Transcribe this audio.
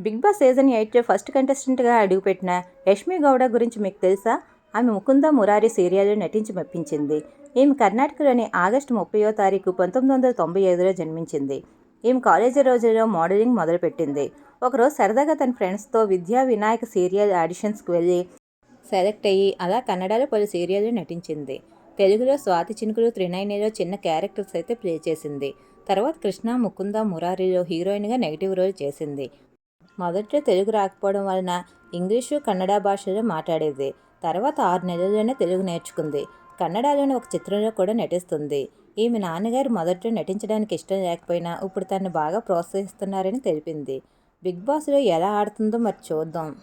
Big boss season eight first కంటెస్టెంట్గా అడుగుపెట్టిన యష్మి గౌడ గురించి మీకు తెలుసా? ఆమె ముకుంద మురారి సీరియల్లో నటించి మెప్పించింది. ఈమె కర్ణాటకలోని ఆగస్టు ముప్పయో తారీఖు పంతొమ్మిది వందల తొంభై ఐదులో జన్మించింది. ఈమె కాలేజీ రోజుల్లో మోడలింగ్ మొదలుపెట్టింది. ఒకరోజు సరదాగా తన ఫ్రెండ్స్తో విద్యా వినాయక సీరియల్ ఆడిషన్స్కి వెళ్ళి సెలెక్ట్ అయ్యి అలా కన్నడలో పలు సీరియల్లో నటించింది. తెలుగులో స్వాతి చినుకులు త్రినైనిలో చిన్న క్యారెక్టర్స్ అయితే ప్లే చేసింది. తర్వాత కృష్ణ ముకుంద మురారిలో హీరోయిన్గా నెగిటివ్ రోల్ చేసింది. మొదట్లో తెలుగు రాకపోవడం వలన ఇంగ్లీషు కన్నడ భాషలో మాట్లాడేది. తర్వాత ఆరు నెలల్లోనే తెలుగు నేర్చుకుంది. కన్నడలోని ఒక చిత్రంలో కూడా నటిస్తుంది. ఈమె నాన్నగారు మొదట్లో నటించడానికి ఇష్టం లేకపోయినా ఇప్పుడు తను బాగా ప్రోత్సహిస్తున్నారని తెలిపింది. బిగ్ బాస్లో ఎలా ఆడుతుందో మరి చూద్దాం.